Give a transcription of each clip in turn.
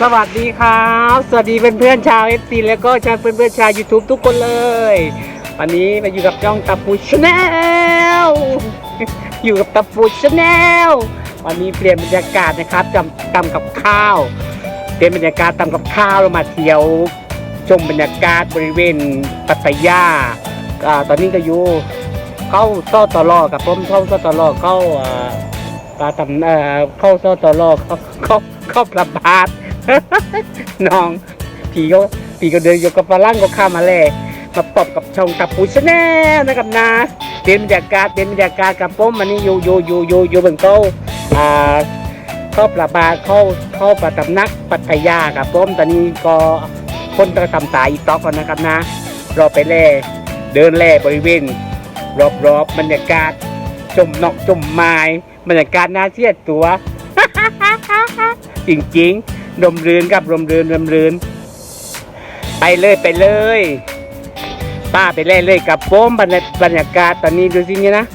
สวัสดีครับ สวัสดีเพื่อนเพื่อนชาวเอฟซีแล้วก็ชาวเพื่อนเพื่อนชาว YouTube ทุกคนเลย วันนี้มาอยู่กับจ้องตาปูชาแนลอยู่กับตาปูชาแนลวันนี้เปลี่ยนบรรยากาศนะครับจำตำกับข้าวเปลี่ยนบรรยากาศตำกับข้าวเรามาเที่ยว ชมบรรยากาศบริเวณปัตยาอ่าตอนนี้ก็อยู่เข้าซ่อตลอกับผมเข้าซ่อตลอเข้าอ่าตำเข้าซ่อตลอเข้าเข้าเข้าประบาท น้องผีก็ผีก็เดินอยู่กับฝรั่งก็ข้ามมาแล่มาปอบกับช่องตับปูชแนลนะครับนะเป็นบรรยากาศเป็นบรรยากาศกับผมมันนี่อยู่อยู่อยู่อยู่อยู่บนโต๊ะอ่าเข้าประบาเข้าเข้าประตำนักปัทยากับผมตอนนี้ก็คนก็ทำสายอีกต๊อกก่อนนะครับนะเราไปแล่เดินแล่บริเวณรอบๆบบรรยากาศจมนอกจมไม้บรรยากาศน่าเสียดตัว จริงๆ รมรืนกับรมรืนรมรืนไปเลยไปเลย ป้าไปเล่นเลยกับโป้มบรรยบรรยากาศตอนนี้ดูสิเนี่ยนะ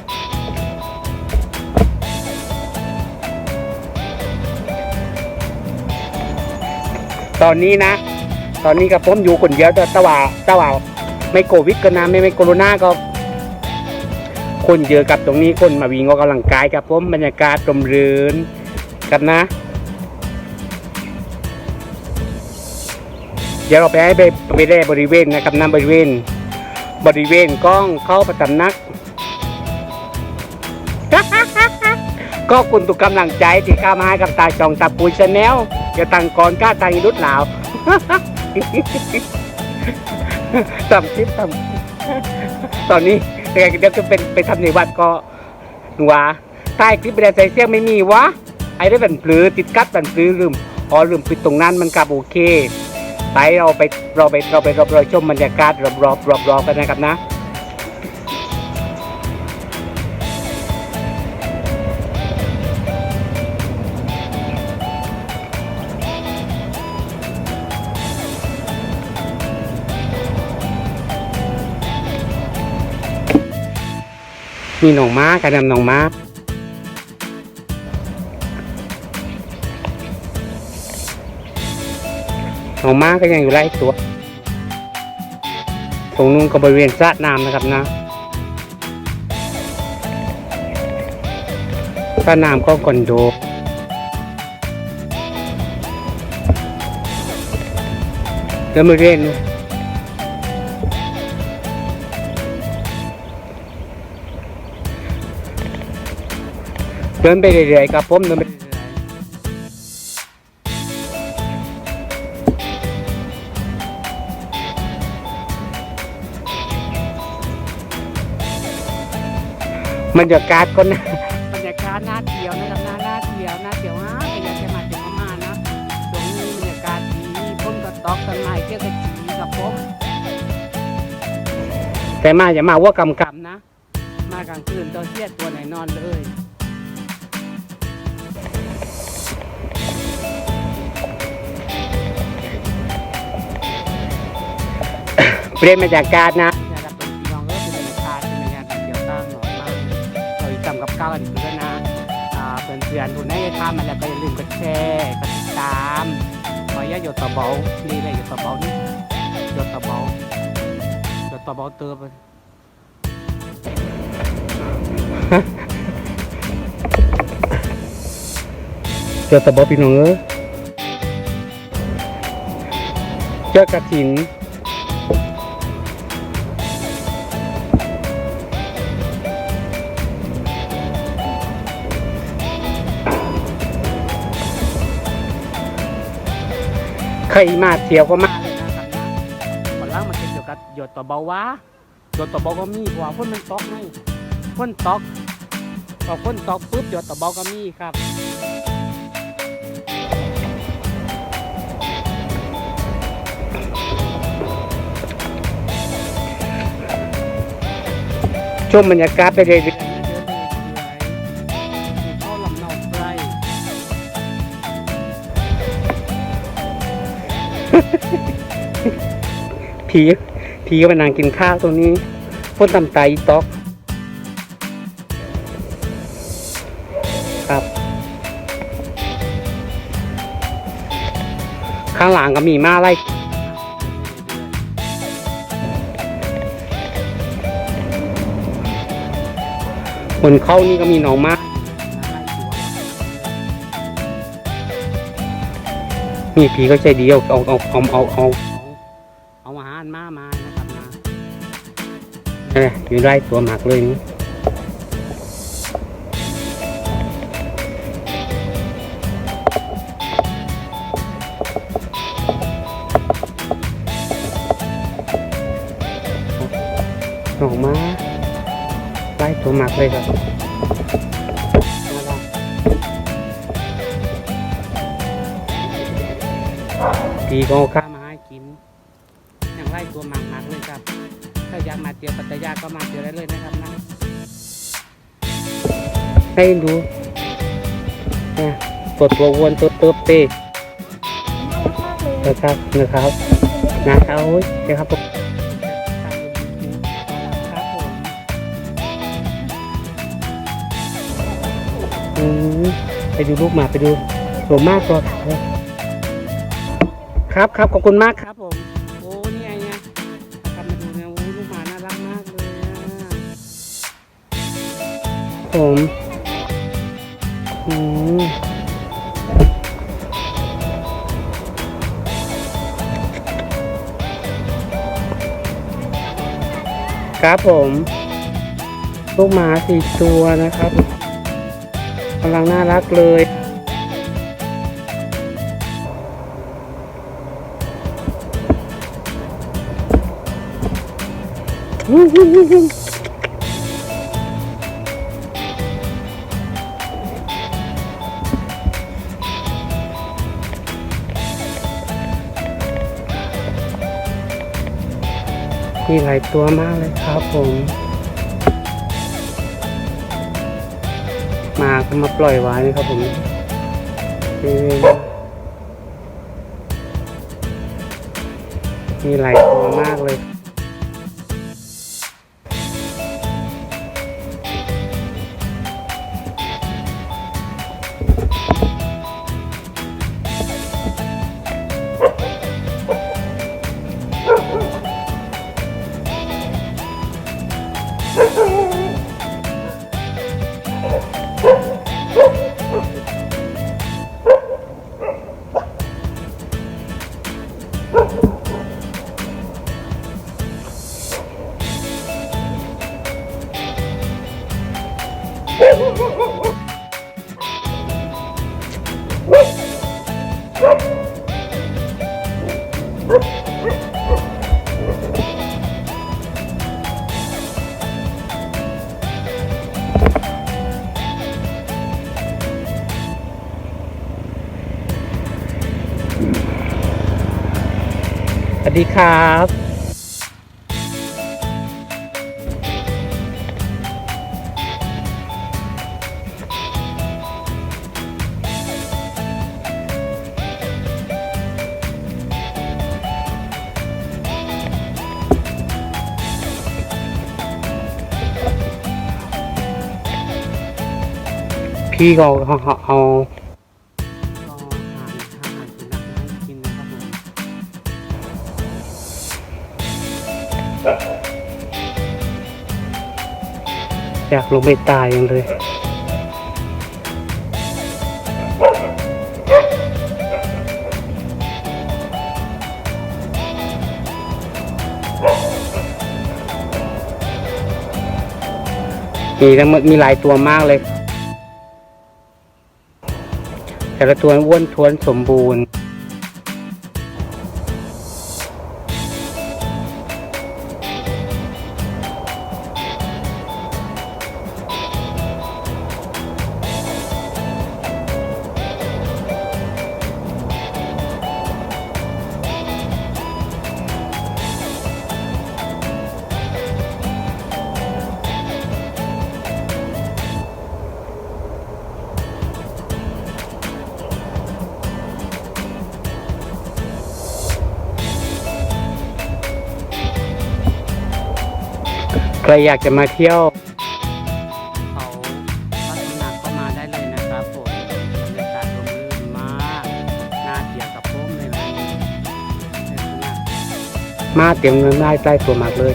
ตอนนี้นะ ตอนนี้กับผมอยู่คนเดียวแต่ตะว่าตะว่าไม่โควิดก็นะไม่ไม่โคโรนาก็คนเยอะกับตรงนี้คนมาวิ่งออกกำลังกายกับผมบรรยากาศรมรืนกันนะ เดี๋ยวเราไปให้ไปไปได้บริเวณนะครับน้ำบริเวณ บริเวณกล้องเข้าประจำนัก ก็คุณตุกกำลังใจที่ข้ามาให้กับตาจองตาปูชาแนลอย่าตังก่อนกล้าตังรุดหลาวตำคลิปตำตอนนี้เดี๋ยวจะเป็นไปทำในวัดก็หนูวาใต้คลิปไม่ได้ใส่เสียงไม่มีวะไอ้ได้บันปลือติดกัดบันปลือลืมอ๋อลืมปิดตรงนั้นมันกลับโอเค ไปเราไปเราไปเราไปรอบรอชมบรรยากาศรอบรอบรอบรอบกันนะครับนะมีหนองม้าการนำหนองม้า หองม้าก็ยังอยู่ไล่ตัว ตรงนู้นก็บริเวณสระน้ำนะครับนะสระน้ำก็คอนโดแล้วบริเวณเดินไปเรื่อยๆครับผมเดินไป รื่อยๆบรรยากาศก็น่าบรรยากาศหน่าเที่ยวนะครับน่าหน่าเที่ยวหน่าเที่ยวฮะอยากจะมาเที่ยวมาๆนะตรงนี้บรรยากาศดีพ้นก็ตอกต้นไม้เที่ยวกับจีกับผมแต่มาอย่ามาว่ากำกำนะ มากลางคืนตัวเทียดตัวไหนนอนเลยเปลี่ยนบรรยากาศนะ พื่อนเพื่อนๆทุนให้ทำมาแล้วก็อย่าลืมกดแชร์กดติดตามขออย่าหยดตะเบานี่เลยหยดตะเบานี่หยดตะเบาหยดตะเบาเติมไปหยดตะเบาพี่น้องเออเจอกระถิ่น ใครมาเที่ยวก็มาเลยนะครับนะคนล่างมาเก็บเกี่ยวกับหยดต่อเบาวะหยดต่อเบาก็มีเพราะว่าพ่นมันตอกไงพ่นตอกพอพ่นตอกปุ๊บหยดต่อเบาก็มีครับชมบรรยากาศไปเรื่อย ผีผีก็มานั่งกินข้าวตรงนี้พ่นตำไตอีต๊อกครับ ข้างหลังก็มีมาไล่คนเข้านี่ก็มีหนองมากนี่ผีก็ใจดีเอาเอาเอาเอาเอาเอาเอา นี่ยอยู่ได้ตัวหมักเลยนี่ออกมาไล่ตัวหมักเลยครับมาละผีก็เอา กมาเที่ยวปัตยาก็มาเที่ยวได้เลยนะครับนะให้ดูนี่ยตัวตัวนตัวเติบเตะนะครับนะครับนะครับโอ้ยเดี๋ยวครับผมอืมไปดูลูกหมาไปดูสวยมากตัวครับครับขอบคุณมาก ผมอืมครับผม ลูกหมาสี่ตัวนะครับกำลังน่ารักเลยมีีหลายตัวมากเลยครับผม มาก็มาปล่อยไว้นะครับผมมีหลายตัวมากเลย สดีครับพี่ก็เอาเอาากลงไปตายยังเลย มีทั้งหมดมีหลายตัวมากเลย แต่ละตัวอ้วนท้วนสมบูรณ์ ครอยากจะมาเที่ยวเขาพัฒนาก็มาได้เลยนะครับบรรยากาศร่มรื่นมากนาที่ยวกับผมเลยมาเตรียมเงินได้ใต้ตัวมากเลย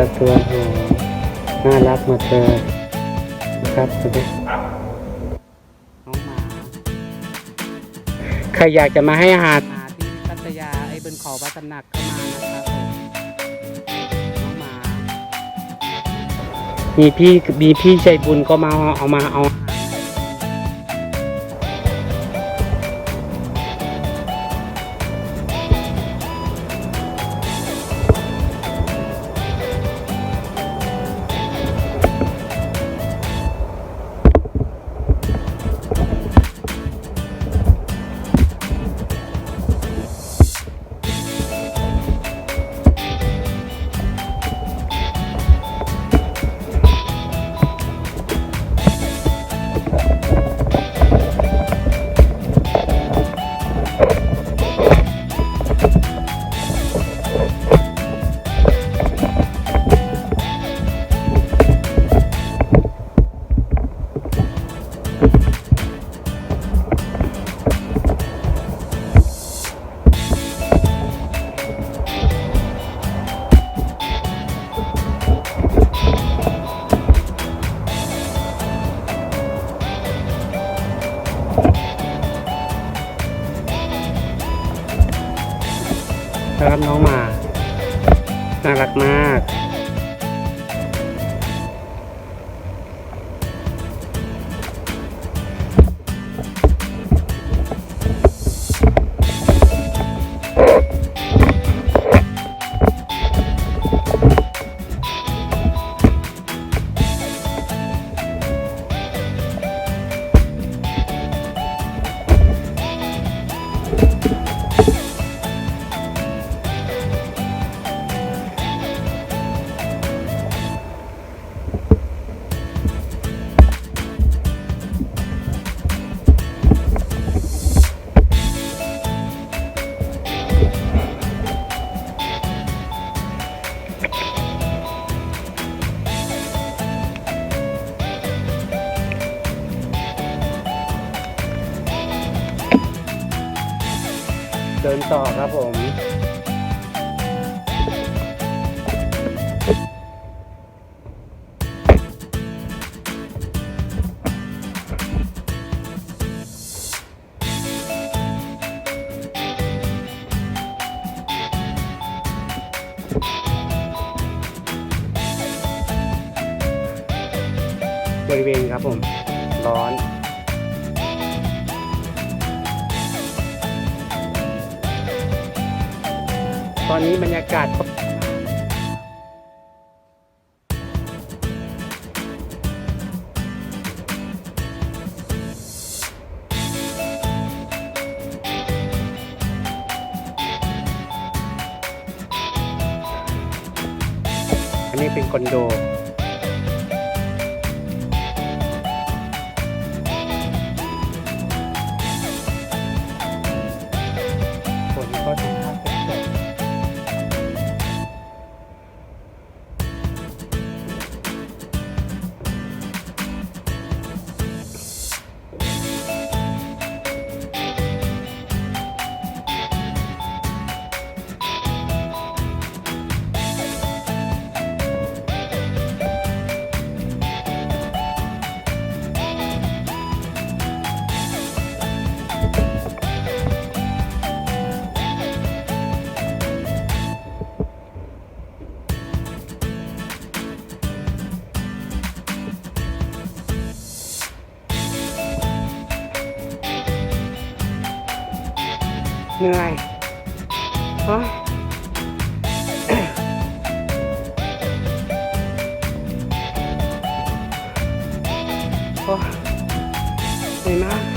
ลยแต่ละตัวโหน่ารักหมดเลยครับดูดิน้องหมาใครอยากจะมาให้อาหารหมาที่พัทยาไอ้เบินขอวัดตำหนักเข้ามานะครับผมน้องหมา มีพี่มีพี่ใจบุญก็มาเอามาเอาอาหาร นะครับน้องหมา น่ารักมาก เดินต่อครับผม บริเวณครับผม ร้อน อนนี้บรรยากาศ เหนื่อยโอ๊ยโอ๊ยเหนื่อยมาก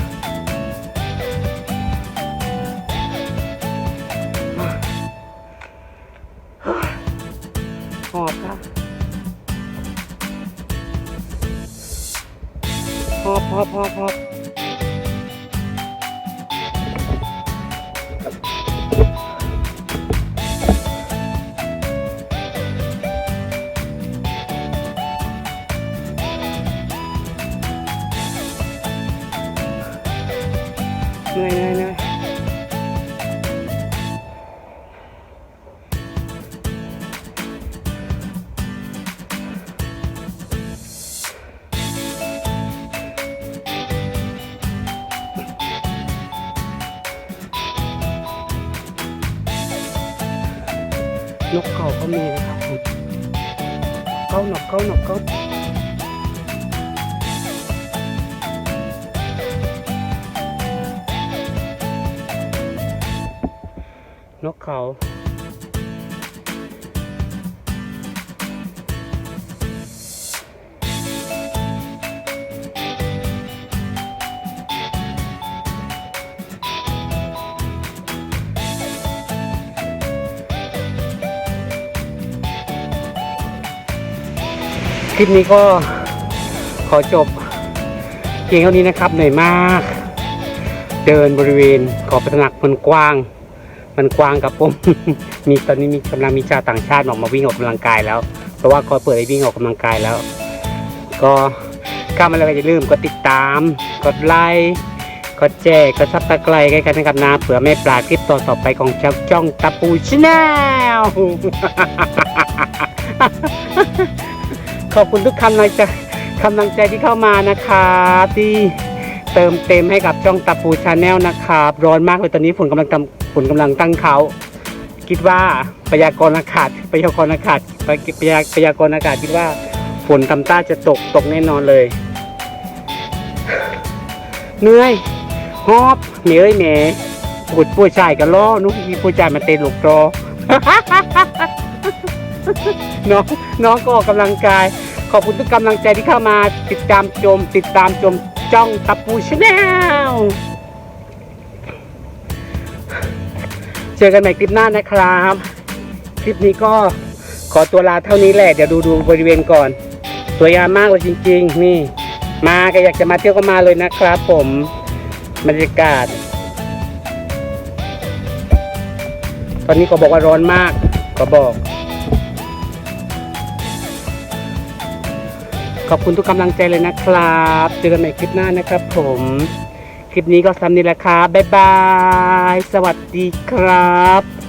นกเขาก็มีนะครับเก้านกเก้านกเก้าวนกเขา คลิปนี้ก็ขอจบเพียงเท่านี้นะครับเหนื่อยมาก เดินบริเวณขอบตระหนักมันกว้าง มันกว้างกับผม มีตอนนี้มีกำลังมีชาวต่างชาติออกมาวิ่งออกกำลังกายแล้ว เพราะว่าเขาเปิดให้วิ่งออกกำลังกายแล้ว ก็ข้ามาแล้วก็อย่าลืมกดติดตาม กดไลค์กดแชร์กดซับสไครต์กันนะครับนะเผื่อไม่ปลาดคลิปต่อต่อไปของเจ้าจ้องตะปูชแนล ขอบคุณทุกคำลังใจกำลังใจที่เข้ามานะครับที่เติมเต็มให้กับช่องตาปูชาแนลนะครับร้อนมากเลยตอนนี้ฝนกำลังตำฝนกำลังตั้งเขาคิดว่าพยากรณ์อากาศพยากรณ์อากาศพยาพยากรณ์อากาศคิดว่าฝนทำต้าจะตกตกแน่นอนเลยเหนื่อยหอบเหนื่อยแหมปุดผู้ชายกันล้อนุกมีผู้ชายมาเตะลูกตรอ น้องน้องก็ออกกำลังกาย ขอบคุณทุกกำลังใจที่เข้ามาติดตามชมติดตามชมจ้องตับปูชาแนลเจอกันใหม่คลิปหน้านะครับ คลิปนี้ก็ขอตัวลาเท่านี้แหละ เดี๋ยวดูดูบริเวณก่อน สวยงามมากเลยจริง ๆ นี่ มาก็อยากจะมาเที่ยวก็มาเลยนะครับผมบรรยากาศ ตอนนี้ก็บอกว่าร้อนมากก็บอก ขอบคุณทุกกำลังใจเลยนะครับ เจอกันใหม่คลิปหน้านะครับผม คลิปนี้ก็ซ้ำนี่แหละครับ บ๊ายบาย สวัสดีครับ